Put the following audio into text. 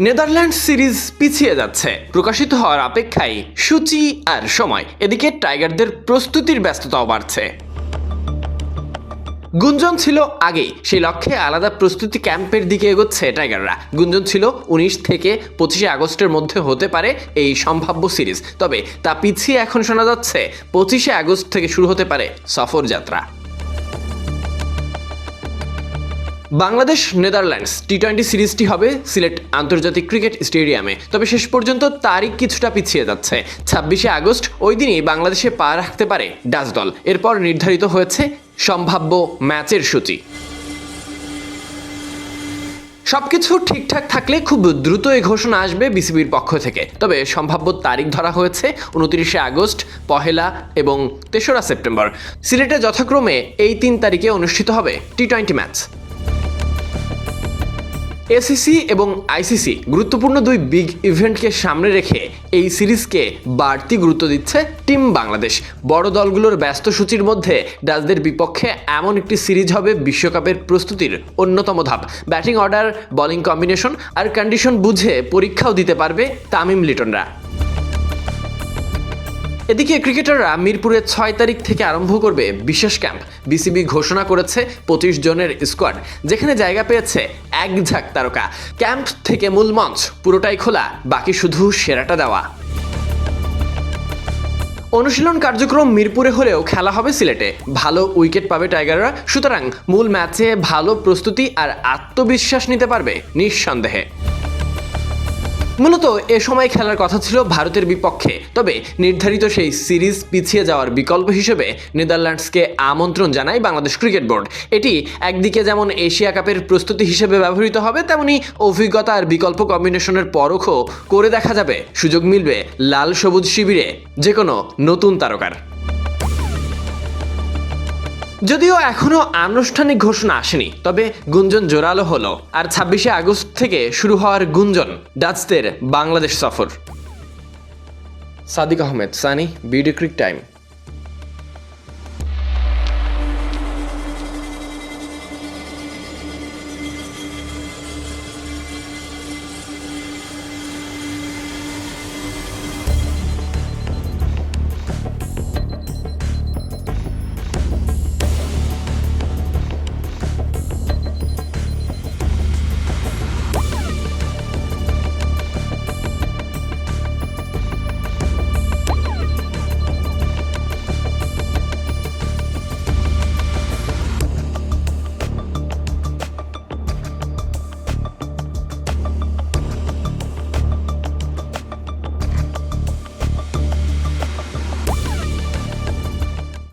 Netherland series পিছিয়ে যাচ্ছে। প্রকাশিত হওয়ার অপেক্ষায় সূচি আর সময়। এদিকে টাইগারদের প্রস্তুতির ব্যস্ততাও বাড়ছে। গুঞ্জন ছিল আগেই। সেই লক্ষ্যে আলাদা প্রস্তুতি ক্যাম্পের দিকে এগোচ্ছে টাইগাররা। গুঞ্জন ছিল উনিশ থেকে পঁচিশে আগস্টের মধ্যে হতে পারে এই সম্ভাব্য সিরিজ। তবে তা পিছিয়ে এখন শোনা যাচ্ছে। পঁচিশে আগস্ট থেকে শুরু হতে পারে সফর যাত্রা। বাংলাদেশ, নেদারল্যান্ডস টি টোয়েন্টি সিরিজটি হবে সিলেট আন্তর্জাতিক ক্রিকেট স্টেডিয়ামে। তবে শেষ পর্যন্ত তারিখ কিছুটা পিছিয়ে যাচ্ছে। ছাব্বিশে আগস্ট, ওই দিনই বাংলাদেশে পা রাখতে পারে ডাচ দল। এরপর নির্ধারিত হয়েছে সম্ভাব্য ম্যাচের সূচি। সবকিছু ঠিকঠাক থাকলে খুব দ্রুত এই ঘোষণা আসবে বিসিবির পক্ষ থেকে। তবে সম্ভাব্য তারিখ ধরা হয়েছে উনত্রিশে আগস্ট, পহেলা এবং তেসরা সেপ্টেম্বর। সিলেটে যথাক্রমে এই তিন তারিখে অনুষ্ঠিত হবে টি টোয়েন্টি ম্যাচ। এসিসি এবং আইসিসি গুরুত্বপূর্ণ দুই বিগ ইভেন্টকে সামনে রেখে এই সিরিজকে বাড়তি গুরুত্ব দিচ্ছে টিম বাংলাদেশ। বড় দলগুলোর ব্যস্ত সূচির মধ্যে ডাচদের বিপক্ষে এমন একটি সিরিজ হবে বিশ্বকাপের প্রস্তুতির অন্যতম ধাপ। ব্যাটিং অর্ডার, বোলিং কম্বিনেশন আর কন্ডিশন বুঝে পরীক্ষাও দিতে পারবে তামিম লিটনরা। এদিকে ক্রিকেটাররা মিরপুরে ছয় তারিখ থেকে আরম্ভ করবে বিশেষ ক্যাম্প। বিসিবি ঘোষণা করেছে পঁচিশ জনের স্কোয়াড, যেখানে জায়গা পেয়েছে এক ঝাঁক তারকা। ক্যাম্প থেকে মূল মঞ্চ, পুরোটাই খোলা, বাকি শুধু সেরাটা দেওয়া। অনুশীলন কার্যক্রম মিরপুরে হলেও খেলা হবে সিলেটে। ভালো উইকেট পাবে টাইগাররা, সুতরাং মূল ম্যাচে ভালো প্রস্তুতি আর আত্মবিশ্বাস নিতে পারবে নিঃসন্দেহে। মূলত এ সময় খেলার কথা ছিল ভারতের বিপক্ষে। তবে নির্ধারিত সেই সিরিজ পিছিয়ে যাওয়ার বিকল্প হিসেবে নেদারল্যান্ডসকে আমন্ত্রণ জানায় বাংলাদেশ ক্রিকেট বোর্ড। এটি একদিকে যেমন এশিয়া কাপের প্রস্তুতি হিসেবে ব্যবহৃত হবে, তেমনি অভিজ্ঞতা আর বিকল্প কম্বিনেশনের পরখও করে দেখা যাবে। সুযোগ মিলবে লাল সবুজ শিবিরে যে কোনো নতুন তারকার। যদিও এখনও আনুষ্ঠানিক ঘোষণা আসেনি, তবে গুঞ্জন জোরালো হলো আর ছাব্বিশে আগস্ট থেকে শুরু হওয়ার গুঞ্জন ডাচদের বাংলাদেশ সফর। Sadiq Ahmed, Sunny BDCric time.